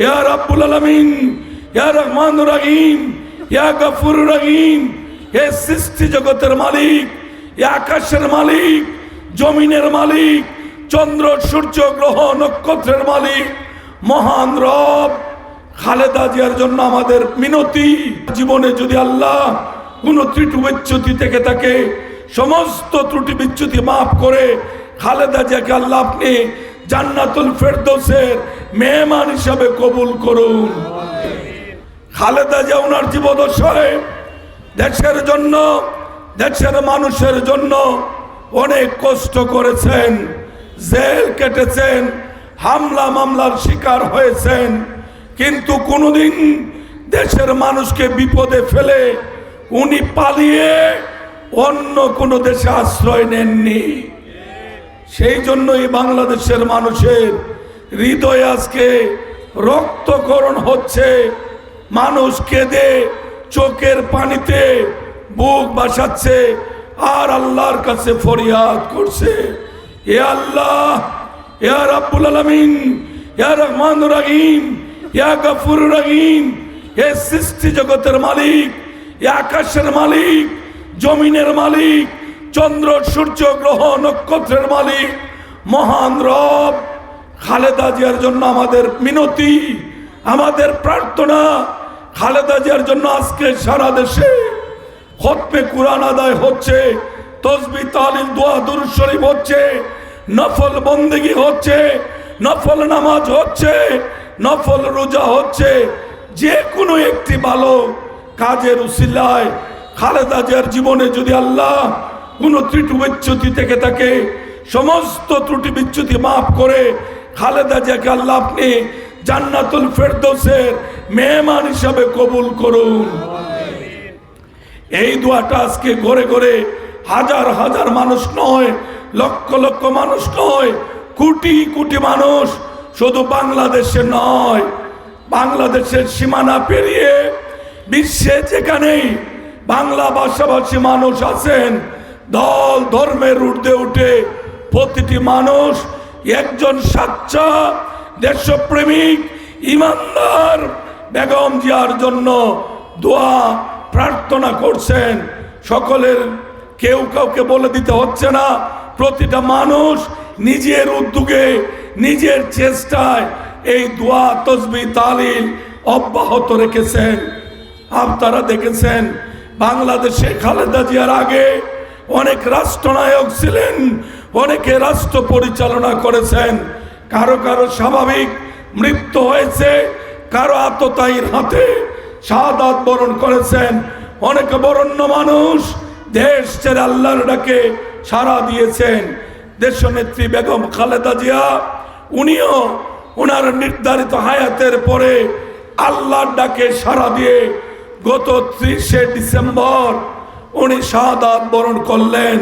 ইয়া রাব্বুল আলামিন, ইয়া রহমান রহিম, ইয়া গফুর রহিম, হে সৃষ্টি জগতের মালিক ইয়া আকাশের মালিক, জমিনের মালিক, চন্দ্র, সূর্য, গ্রহ, নক্ষত্রের মালিক, মহান রব, খালেদা জিয়ার জন্য আমাদের মিনতি। জীবনে যদি আল্লাহ কোন ত্রুটি বিচ্যুতি থেকে থাকে, সমস্ত ত্রুটি বিচ্যুতি মাফ করে, খালেদা জিয়াকে আল্লাহ আপনি জান্নাতুল ফেরদোসের মেহমান হিসাবে কবুল করুন। খালেদা যে ওনার জীবদশায় দেশের জন্য, দেশের মানুষের জন্য অনেক কষ্ট করেছেন, জেল কেটেছেন, হামলা মামলার শিকার হয়েছেন। কিন্তু কোনোদিন দেশের মানুষকে বিপদে ফেলে উনি পালিয়ে অন্য কোনো দেশে আশ্রয় নেননি। সেই জন্যই বাংলাদেশের মানুষের হৃদয় আজকে রক্তকরণ হচ্ছে। মানুষ কেঁদে চোখের পানিতে বুক বাসাচ্ছে, আর আল্লাহর কাছে ফরিয়াদ করছে। এ আল্লাহ ইয়া রাব্বুল আলামিন ইয়া রহমান রহিম ইয়া গফুর রহিম সৃষ্টি জগতের মালিক আকাশের মালিক, জমিনের মালিক চন্দ্র, সূর্য, গ্রহ, নক্ষত্রের মালিক, মহান রব। খালেদা জিয়ার জন্য আমাদের মিনতি, আমাদের প্রার্থনা। খালেদা জিয়ার জন্য আজকে সারা দেশে খতমে কুরআন আদায় হচ্ছে, তসবি, তালিল, দোয়া, দুরুদ শরীফ হচ্ছে, নফল বন্দেগি হচ্ছে, নফল নামাজ হচ্ছে, নফল রোজা হচ্ছে। যে কোনো একটি ভালো কাজের উসিলায় খালেদা জিয়ার জীবনে যদি আল্লাহ কোনো ত্রুটি বিচ্যুতি থেকে থাকে সমস্ত ত্রুটি বিচ্যুতি মাফ করে খালেদা জিয়াকে আল্লাহ আপনি জান্নাতুল ফেরদৌসের মেহমান হিসাবে কবুল করুন। এই দোয়াটা আজকে ঘরে ঘরে হাজার হাজার মানুষ নয়, লক্ষ লক্ষ মানুষ নয়, কোটি কোটি মানুষ শুধু বাংলাদেশে নয়, বাংলাদেশের সীমানা পেরিয়ে বিশ্বে যেখানেই বাংলা ভাষাভাষী মানুষ আছেন দল ধর্মের ঊর্ধ্বে উঠে প্রতিটি মানুষ একজন সাচ্চা দেশপ্রেমিক ইমানদার বেগম জিয়ার জন্য দোয়া, প্রার্থনা করছেন। সকলের কেউ কাউকে বলে দিতে হচ্ছে না। প্রতিটা মানুষ নিজের উদ্যোগে, নিজের চেষ্টায় এই দোয়া, তসবি, তালিল অব্যাহত রেখেছেন। আপনারা দেখেছেন, বাংলাদেশে খালেদা জিয়ার আগে অনেক রাষ্ট্রনায়ক ছিলেন, অনেকে রাষ্ট্র পরিচালনা করেছেন। কারও কারও স্বাভাবিক মৃত্যু হয়েছে, কারও আততায়ীর হাতে শাহাদাত বরণ করেছেন। অনেক বরণ্য মানুষ দেশ ছেড়ে আল্লাহর ডাকে সাড়া দিয়েছেন। দেশ দেশনেত্রী বেগম খালেদা জিয়া, উনিও ওনার নির্ধারিত হায়াতের পরে আল্লাহর ডাকে সাড়া দিয়ে গত ত্রিশে ডিসেম্বর উনি শাহাদাত বরণ করলেন।